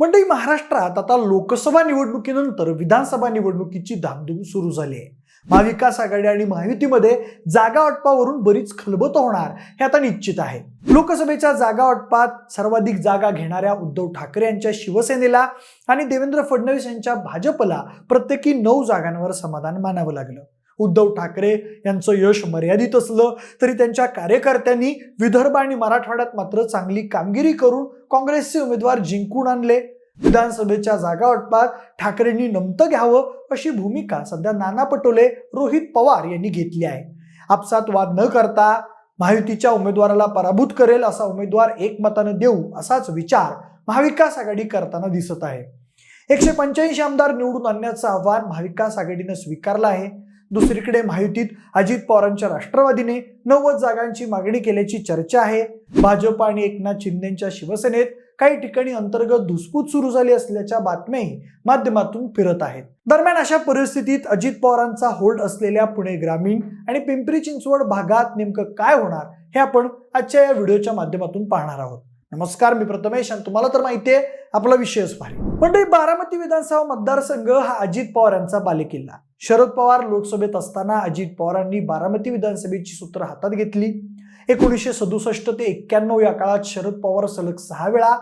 मंडळी महाराष्ट्रात आता लोकसभा निवडणुकीनंतर विधानसभा निवडणुकीची धामधूम सुरू झाली आहे. महाविकास आघाडी आणि महायुतीमध्ये जागा वाटपावरून बरीच खलबत होणार हे आता निश्चित आहे. लोकसभेच्या जागा वाटपात सर्वाधिक जागा घेणाऱ्या उद्धव ठाकरे यांच्या शिवसेनेला आणि देवेंद्र फडणवीस यांच्या भाजपला प्रत्येकी नऊ जागांवर समाधान मानावं लागलं. उद्धव ठाकरे यांचं यश मर्यादित असलं तरी त्यांच्या कार्यकर्त्यांनी विदर्भ आणि मराठवाड्यात मात्र चांगली कामगिरी करून काँग्रेसचे उमेदवार जिंकून आणले. विधानसभेच्या जागा वाटपात ठाकरेंनी नमतं घ्यावं अशी भूमिका सध्या नाना पटोले रोहित पवार यांनी घेतली आहे. आपसात वाद न करता महायुतीच्या उमेदवाराला पराभूत करेल असा उमेदवार एकमतानं देऊ असाच विचार महाविकास आघाडी करताना दिसत आहे. एकशे पंच्याऐंशी आमदार निवडून आणण्याचं आव्हान महाविकास आघाडीनं स्वीकारलं आहे. दुसरीकडे माहितीत अजित पवारांच्या राष्ट्रवादीने नव्वद जागांची मागणी केल्याची चर्चा आहे. भाजप आणि एकनाथ शिंदेच्या शिवसेनेत काही ठिकाणी अंतर्गत धुसफूस सुरू झाली असल्याच्या बातम्याही माध्यमातून फिरत आहेत. दरम्यान अशा परिस्थितीत अजित पवारांचा होल्ड असलेल्या पुणे ग्रामीण आणि पिंपरी चिंचवड भागात नेमकं काय होणार हे आपण आजच्या या व्हिडिओच्या माध्यमातून पाहणार आहोत. नमस्कार मी प्रथमेश आणि तुम्हाला तर माहिती आहे आपला विषयच भारी. मंडळी बारामती विधानसभा मतदारसंघ हा अजित पवार यांचा बालेकिल्ला. शरद पवार लोकसभेत असताना अजित पवारांनी बारामती विधानसभेची सूत्र हातात घेतली. एकोणीसशे सदुसष्ट ते एक्क्याण्णव या काळात शरद पवार सलग सहा वेळा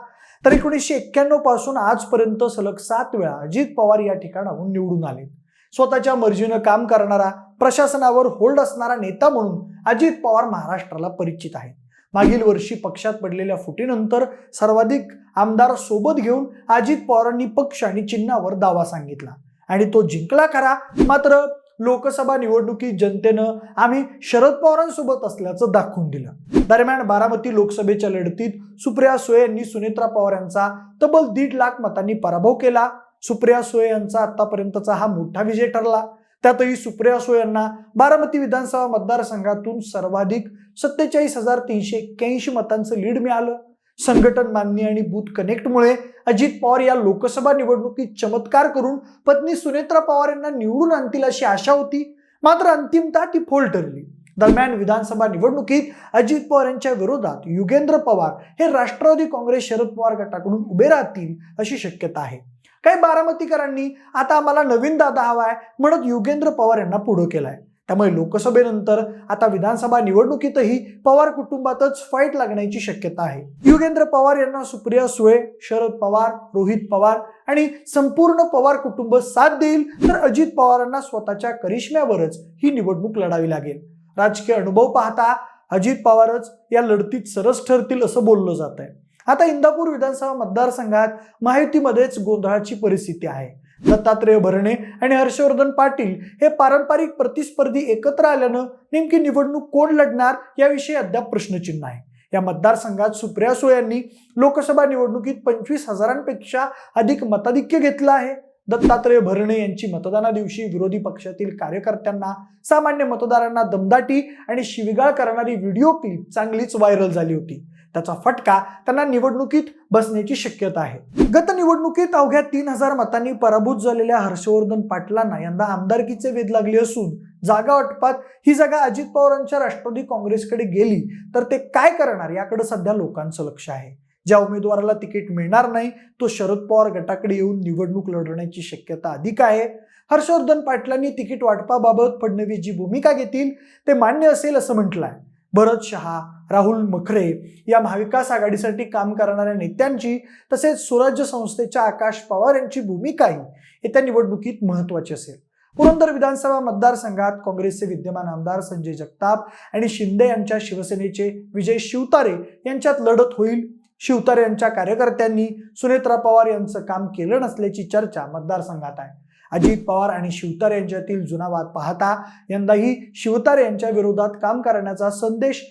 तर एकोणीसशे एक्क्याण्णवपासून आजपर्यंत सलग सात वेळा अजित पवार या ठिकाणाहून निवडून आले. स्वतःच्या मर्जीनं काम करणारा प्रशासनावर होल्ड असणारा नेता म्हणून अजित पवार महाराष्ट्राला परिचित आहेत. मागील वर्षी पक्षात पडलेल्या फुटीनंतर सर्वाधिक आमदार सोबत घेऊन अजित पवारांनी पक्ष आणि चिन्हावर दावा सांगितला. आणि तो जिंकला खरा. मात्र लोकसभा निवडणुकीत जनतेनं आम्ही शरद पवारांसोबत असल्याचं दाखवून दिलं. दरम्यान बारामती लोकसभेच्या लढतीत सुप्रिया सुळे यांनी सुनेत्रा पवार यांचा तब्बल दीड लाख मतांनी पराभव केला. सुप्रिया सुळे यांचा आतापर्यंतचा हा मोठा विजय ठरला. त्यातही सुप्रिया सुळे यांना बारामती विधानसभा मतदारसंघातून सर्वाधिक सत्तेचाळीस हजार तीनशे एक्क्याऐंशी मतांचं लीड मिळालं. संघटन मान्य आणि बूथ कनेक्टमुळे अजित पवार या लोकसभा निवडणुकीत चमत्कार करून पत्नी सुनेत्रा पवार यांना निवडून आणतील अशी आशा होती. मात्र अंतिमता ती फोल ठरली. दरम्यान विधानसभा निवडणुकीत अजित पवार यांच्या विरोधात युगेंद्र पवार हे राष्ट्रवादी काँग्रेस शरद पवार गटाकडून उभे राहतील अशी शक्यता आहे. काही बारामतीकरांनी आता आम्हाला नवीन दादा हवाय म्हणत युगेंद्र पवार यांना पुढं केलाय. त्यामुळे लोकसभेनंतर आता विधानसभा निवडणुकीतही पवार कुटुंबातच फाईट लागण्याची शक्यता आहे. युगेंद्र पवार यांना सुप्रिया सुळे शरद पवार रोहित पवार आणि संपूर्ण पवार कुटुंब साथ देईल तर अजित पवारांना स्वतःच्या करिश्म्यावरच ही निवडणूक लढावी लागेल. राजकीय अनुभव पाहता अजित पवारच या लढतीत सरस ठरतील असं बोललं जात आहे आता इंदापूर विधानसभा मतदारसंघात महायुतीमध्येच गोंधळाची परिस्थिती आहे. दत्तात्रेय भरणे आणि हर्षवर्धन पाटील हे पारंपरिक प्रतिस्पर्धी एकत्र आल्यानं नेमकी निवडणूक कोण लढणार याविषयी अद्याप प्रश्नचिन्ह आहे. या मतदारसंघात सुप्रिया सुळे यांनी लोकसभा निवडणुकीत पंचवीस हजारांपेक्षा अधिक मताधिक्य घेतलं आहे. दत्तात्रेय भरणे यांची मतदाना दिवशी विरोधी पक्षातील कार्यकर्त्यांना सामान्य मतदारांना दमदाटी आणि शिविगाळ करणारी व्हिडिओ क्लिप चांगलीच व्हायरल झाली होती. त्याचा फटका त्यांना निवडणुकीत बसण्याची शक्यता आहे. गत निवडणुकीत अवघ्या तीन हजार मतांनी पराभूत झालेल्या हर्षवर्धन पाटलांना यंदा आमदारकीचे वेध लागले असून जागा वाटपात ही जागा अजित पवारांच्या राष्ट्रवादी काँग्रेसकडे गेली तर ते काय करणार याकडे सध्या लोकांचं लक्ष आहे. ज्या उमेदवाराला तिकीट मिळणार नाही तो शरद पवार गटाकडे येऊन निवडणूक लढवण्याची शक्यता अधिक आहे. हर्षवर्धन पाटलांनी तिकीट वाटपाबाबत फडणवीस जी भूमिका घेतील ते मान्य असेल असं म्हटलं आहे भरत शहा राहुल मखरे या महाविकास आघाडीसाठी काम करणाऱ्या नेत्यांची तसेच स्वराज्य संस्थेच्या आकाश पवार यांची भूमिकाही येत्या निवडणुकीत महत्वाची असेल. पुरंदर विधानसभा मतदारसंघात काँग्रेसचे विद्यमान आमदार संजय जगताप आणि शिंदे यांच्या शिवसेनेचे विजय शिवतारे यांच्यात लढत होईल. शिवतारे यांच्या कार्यकर्त्यांनी सुनेत्रा पवार यांचं काम केलं नसल्याची चर्चा मतदारसंघात आहे. अजित पवार आणि शिवतार यांच्यातील जुना वाद पाहता यंदाही शिवतार यांच्या विरोधात काम करण्याचा संदेश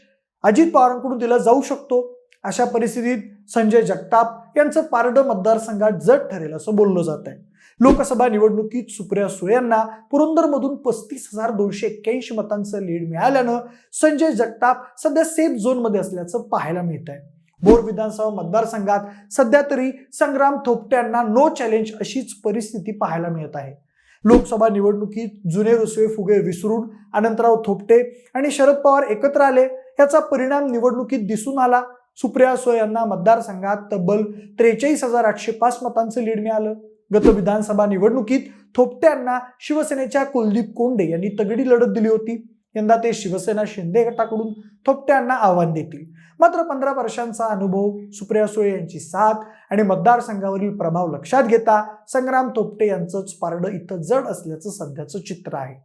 अजित पवारांकडून दिला जाऊ शकतो. अशा परिस्थितीत संजय जगताप यांचं पारडं मतदारसंघात जड ठरेल असं बोललं जात आहे लोकसभा निवडणुकीत सुप्रिया सुळे यांना पुरंदरमधून पस्तीस हजार दोनशे एक्क्याऐंशी मतांचं लीड मिळाल्यानं संजय जगताप सध्या सेफ झोनमध्ये असल्याचं पाहायला मिळत आहे बोर विधानसभा मतदारसंघात सध्या तरी संग्राम थोपट्यांना नो चॅलेंज अशीच परिस्थिती पाहायला मिळत आहे. लोकसभा निवडणुकीत जुने रुसवे फुगे विसरून अनंतराव थोपटे आणि शरद पवार एकत्र आले याचा परिणाम निवडणुकीत दिसून आला. सुप्रिया सुळे यांना मतदारसंघात तब्बल त्रेचाळीस हजार आठशे पाच मतांचं लीड मिळालं. गत विधानसभा निवडणुकीत थोपटे यांना शिवसेनेच्या कुलदीप कोंडे यांनी तगडी लढत दिली होती. यंदा ते शिवसेना शिंदे गटाकडून थोपटे यांना आव्हान देतील. मात्र पंधरा वर्षांचा अनुभव सुप्रिया सुळे यांची साथ आणि मतदारसंघावरील प्रभाव लक्षात घेता संग्राम थोपटे यांचंच पारडं इथं जड असल्याचं सध्याचं चित्र आहे.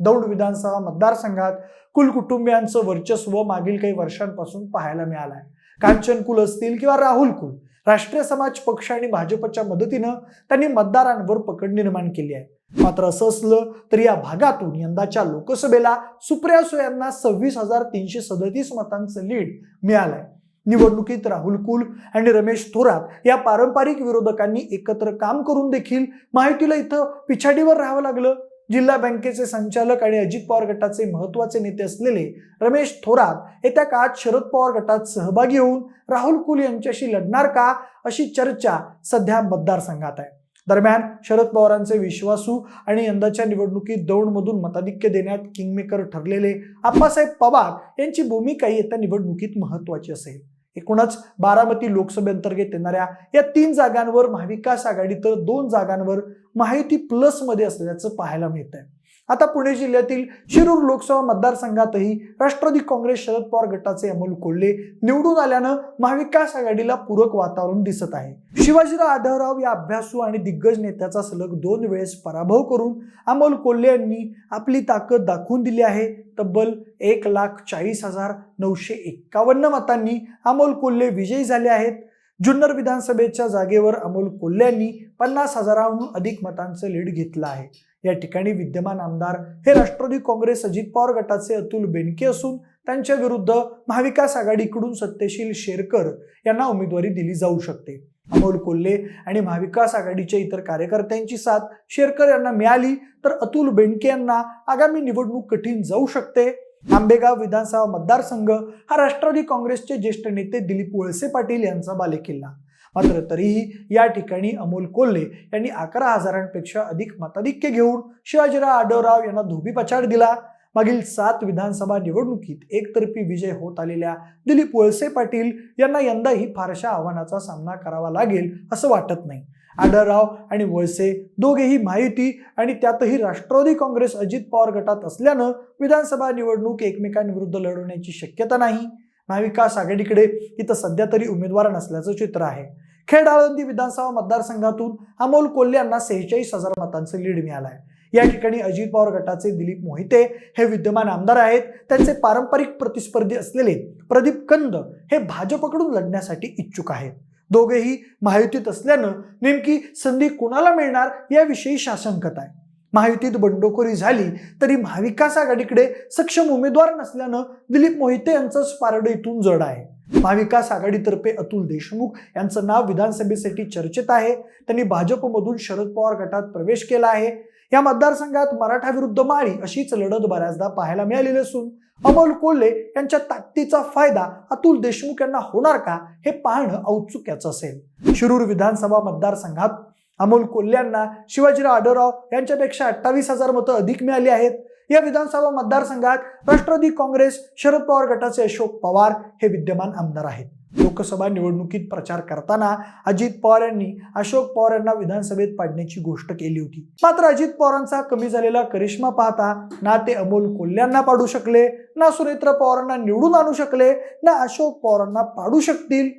दौंड विधानसभा मतदारसंघात कुलकुटुंबियांचं वर्चस्व मागील काही वर्षांपासून पाहायला मिळालं आहे कांचन कुल असतील किंवा राहुल कुल राष्ट्रीय समाज पक्ष आणि भाजपच्या मदतीनं त्यांनी मतदारांवर पकड निर्माण केली आहे. मात्र असं असलं तरी या भागातून यंदाच्या लोकसभेला सुप्रिया सुळे यांना सव्वीस हजार तीनशे सदतीस मतांचं लीड मिळालंय. निवडणुकीत राहुल कुल आणि रमेश थोरात या पारंपरिक विरोधकांनी एकत्र काम करून देखील माहितीला इथं पिछाडीवर राहावं लागलं. जिल्हा बँकेचे संचालक आणि अजित पवार गटाचे महत्त्वाचे नेते असलेले रमेश थोरात येत्या काळात शरद पवार गटात सहभागी होऊन राहुल कुल यांच्याशी लढणार का अशी चर्चा सध्या मतदारसंघात आहे. दरम्यान शरद पवारांचे विश्वासू आणि यंदाच्या निवडणुकीत दौडमधून मताधिक्य देण्यात किंगमेकर ठरलेले आप्पासाहेब पवार यांची भूमिका येत्या निवडणुकीत महत्वाची असेल. एकूणच बारामती लोकसभेअंतर्गत येणाऱ्या या तीन जागांवर महाविकास आघाडी तर दोन जागांवर माहिती प्लसमध्ये असल्याचं पाहायला मिळत आहे आता पुणे जिल्ह्यातील शिरूर लोकसभा मतदारसंघातही राष्ट्रवादी काँग्रेस शरद पवार गटाचे अमोल कोल्हे निवडून आल्यानं महाविकास आघाडीला पूरक वातावरण दिसत आहे. शिवाजीराव आढळराव या अभ्यासू आणि दिग्गज नेत्याचा सलग दोन वेळेस पराभव करून अमोल कोल्हे यांनी आपली ताकद दाखवून दिली आहे. तब्बल एक लाख चाळीस हजार नऊशे एक्कावन्न मतांनी अमोल कोल्हे विजयी झाले आहेत. जुन्नर विधानसभेच्या जागेवर अमोल कोल्हे यांनी पन्नास हजाराहून अधिक मतांचं लीड घेतलं आहे. या ठिकाणी विद्यमान आमदार हे राष्ट्रवादी काँग्रेस अजित पवार गटाचे अतुल बेनके असून त्यांच्या विरुद्ध महाविकास आघाडीकडून सत्यशील शेरकर यांना उमेदवारी दिली जाऊ शकते. अमोल कोल्हे आणि महाविकास आघाडीच्या इतर कार्यकर्त्यांची साथ शेरकर यांना मिळाली तर अतुल बेनके यांना आगामी निवडणूक कठीण जाऊ शकते. आंबेगाव विधानसभा मतदारसंघ हा राष्ट्रवादी काँग्रेसचे ज्येष्ठ नेते दिलीप वळसे पाटील यांचा बालेकिल्ला. मात्र तरीही या ठिकाणी अमोल कोल्हे यांनी अकरा हजारांपेक्षा अधिक मताधिक्य घेऊन शिवाजीराव आढळराव यांना धोबी पछाड दिला. मागील सात विधानसभा निवडणुकीत एकतर्फी विजय होत आलेल्या दिलीप वळसे पाटील यांना यंदाही फारशा आव्हानाचा सामना करावा लागेल असं वाटत नाही. आढळराव आणि वळसे दोघेही माहिती आणि त्यातही राष्ट्रवादी काँग्रेस अजित पवार गटात असल्यानं विधानसभा निवडणूक एकमेकांविरुद्ध लढवण्याची शक्यता नाही. महाविकास आघाडीकडे इथं सध्या तरी उमेदवार नसल्याचं चित्र आहे. खेड आळंदी विधानसभा मतदारसंघातून अमोल कोल्हे यांना सेहेचाळीस हजार मतांचं लीड मिळालं आहे या ठिकाणी अजित पवार गटाचे दिलीप मोहिते हे विद्यमान आमदार आहेत. त्यांचे पारंपरिक प्रतिस्पर्धी असलेले प्रदीप कंद हे भाजपकडून लढण्यासाठी इच्छुक आहेत. दोघेही महायुतीत असल्यानं नेमकी संधी कुणाला मिळणार याविषयी शासंकत आहे महायुतीत बंडखोरी झाली तरी महाविकास आघाडीकडे सक्षम उमेदवार नसल्यानं दिलीप मोहिते यांचंच पारड इथून जड आहे. महाविकास आघाडीतर्फे अतुल देशमुख यांचं नाव विधानसभेसाठी चर्चेत आहे. त्यांनी भाजपमधून शरद पवार गटात प्रवेश केला आहे. या मतदारसंघात मराठा विरुद्ध माळी अशीच लढत बऱ्याचदा पाहायला मिळालेली असून अमोल कोल्हे यांच्या ताकदीचा फायदा अतुल देशमुख यांना होणार का हे पाहणं औत्सुक्याचं असेल. शिरूर विधानसभा मतदारसंघात अमोल कोल्हे यांना शिवाजीराव आढळराव यांच्यापेक्षा अठ्ठावीस हजार मतं अधिक मिळाली आहेत. या विधानसभा मतदारसंघात राष्ट्रवादी काँग्रेस शरद पवार गटाचे अशोक पवार हे विद्यमान आमदार आहेत. लोकसभा निवडणुकीत प्रचार करताना अजित पवार यांनी अशोक पवार यांना विधानसभेत पाडण्याची गोष्ट केली होती. मात्र अजित पवारांचा कमी झालेला करिश्मा पाहता ना ते अमोल कोल्ह्यांना पाडू शकले ना सुरेंद्र पवारांना निवडून आणू शकले ना अशोक पवारांना पाडू शकतील.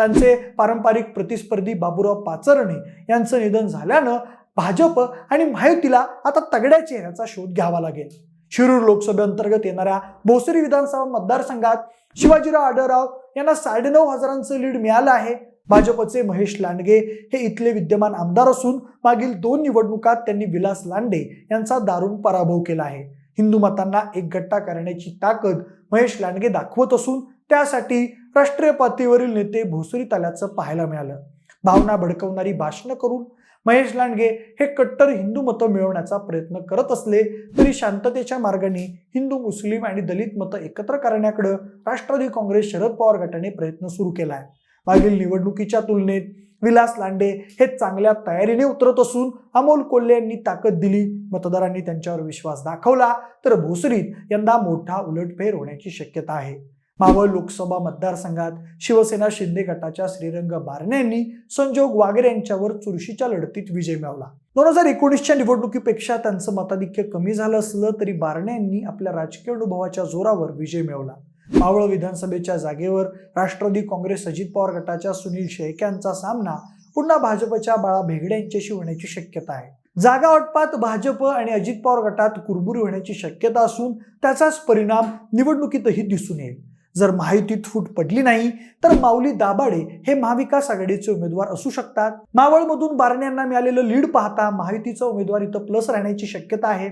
त्यांचे पारंपरिक प्रतिस्पर्धी बाबूराव पाचरणे यांचं निधन झाल्यानं भाजप आणि महायुतीला आता तगड्या चेहऱ्याचा शोध घ्यावा लागेल. शिरूर लोकसभेअंतर्गत येणाऱ्या भोसरी विधानसभा मतदारसंघात शिवाजीराव आढळराव यांना साडेनऊ हजारांचं लीड मिळालं आहे. भाजपचे महेश लांडगे हे इथले विद्यमान आमदार असून मागील दोन निवडणुकात त्यांनी विलास लांडे यांचा दारुण पराभव केला आहे. हिंदू मतांना एकगट्टा करण्याची ताकद महेश लांडगे दाखवत असून त्यासाठी राष्ट्रीय पातळीवरील नेते भोसरीत आल्याचं पाहायला मिळालं. भावना भडकवणारी भाषणं करून महेश लांडगे हे कट्टर हिंदू मतं मिळवण्याचा प्रयत्न करत असले तरी शांततेच्या मार्गाने हिंदू मुस्लिम आणि दलित मतं एकत्र करण्याकडे राष्ट्रवादी काँग्रेस शरद पवार गटाने प्रयत्न सुरू केला आहे मागील निवडणुकीच्या तुलनेत विलास लांडे हे चांगल्या तयारीने उतरत असून अमोल कोल्हे यांनी ताकद दिली मतदारांनी त्यांच्यावर विश्वास दाखवला तर भोसरीत यंदा मोठा उलटफेर होण्याची शक्यता आहे. मावळ लोकसभा मतदारसंघात शिवसेना शिंदे गटाच्या श्रीरंग बारणे यांनी संजोग वागेरे यांच्यावर चुरशीच्या लढतीत विजय मिळवला. दोन हजार एकोणीसच्या निवडणुकीपेक्षा त्यांचं मताधिक्य कमी झालं असलं तरी बारणे यांनी आपल्या राजकीय अनुभवाच्या जोरावर विजय मिळवला. मावळ विधानसभेच्या जागेवर राष्ट्रवादी काँग्रेस अजित पवार गटाच्या सुनील शेळके यांचा सामना पुन्हा भाजपच्या बाळा भेगडे यांच्याशी होण्याची शक्यता आहे. जागा वाटपात भाजप आणि अजित पवार गटात कुरबुरी होण्याची शक्यता असून त्याचाच परिणाम निवडणुकीतही दिसून येईल. जर महायुतीत फूट पडली नाही तर माऊली दाभाडे हे महाविकास आघाडीचे उमेदवार असू शकतात. मावळमधून बारणे यांना मिळालेलं लीड पाहता महायुतीचा उमेदवार इथं प्लस राहण्याची शक्यता आहे.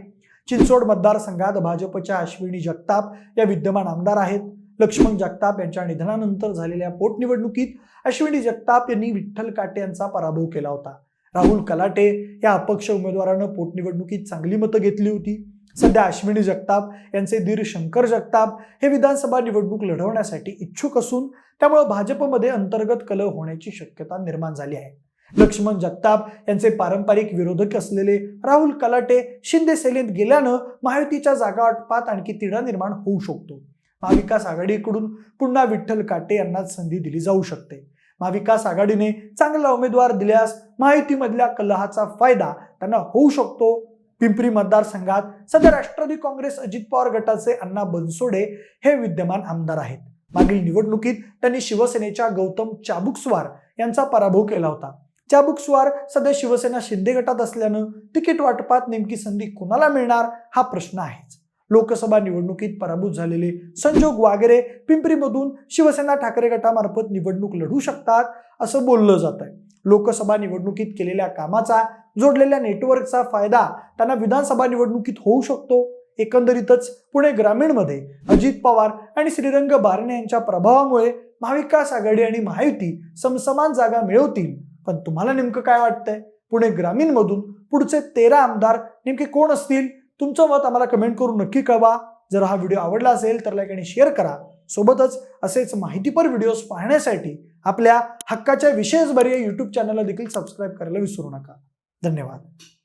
चिंचवड मतदारसंघात भाजपच्या अश्विनी जगताप या विद्यमान आमदार आहेत. लक्ष्मण जगताप यांच्या निधनानंतर झालेल्या पोटनिवडणुकीत अश्विनी जगताप यांनी विठ्ठल काटे यांचा पराभव केला होता. राहुल कलाटे या अपक्ष उमेदवारानं पोटनिवडणुकीत चांगली मतं घेतली होती. सध्या अश्विनी जगताप यांचे दीर शंकर जगताप हे विधानसभा निवडणूक लढवण्यासाठी इच्छुक असून त्यामुळे भाजपमध्ये अंतर्गत कलह होण्याची शक्यता निर्माण झाली आहे. लक्ष्मण जगताप यांचे पारंपरिक विरोधक असलेले राहुल कलाटे शिंदे सेनेत गेल्यानं महायुतीच्या जागा आटपात आणखी तिढा निर्माण होऊ शकतो. महाविकास आघाडीकडून पुन्हा विठ्ठल काटे यांना संधी दिली जाऊ शकते. महाविकास आघाडीने चांगला उमेदवार दिल्यास महायुतीमधल्या कलहाचा फायदा त्यांना होऊ शकतो. पिंपरी मतदारसंघात सध्या राष्ट्रवादी काँग्रेस अजित पवार गटाचे अण्णा बनसोडे हे विद्यमान आमदार आहेत. मागील निवडणुकीत त्यांनी शिवसेनेच्या गौतम चाबुकस्वार यांचा पराभव केला होता. चाबुकस्वार सध्या शिवसेना शिंदे गटात असल्यानं तिकीट वाटपात नेमकी संधी कुणाला मिळणार हा प्रश्न आहेच. लोकसभा निवडणुकीत पराभूत झालेले संजोग वागेरे पिंपरीमधून शिवसेना ठाकरे गटामार्फत निवडणूक लढू शकतात असं बोललं जात आहे लोकसभा निवडणुकीत केलेल्या कामाचा जोडलेल्या नेटवर्कचा फायदा त्यांना विधानसभा निवडणुकीत होऊ शकतो. एकंदरीतच पुणे ग्रामीणमध्ये अजित पवार आणि श्रीरंग बारणे यांच्या प्रभावामुळे महाविकास आघाडी आणि महायुती समसमान जागा मिळवतील. पण तुम्हाला नेमकं काय वाटतंय? पुणे ग्रामीणमधून पुढचे तेरा आमदार नेमके कोण असतील? तुमचं मत आम्हाला कमेंट करून नक्की कळवा. जर हा व्हिडिओ आवडला असेल तर लाईक आणि शेअर करा. सोबतच असेच माहितीपर व्हिडिओज पाहण्यासाठी आपल्या हक्काच्या विशेष बरे यूट्यूब चॅनलला देखील सबस्क्राईब करायला विसरू नका. धन्यवाद.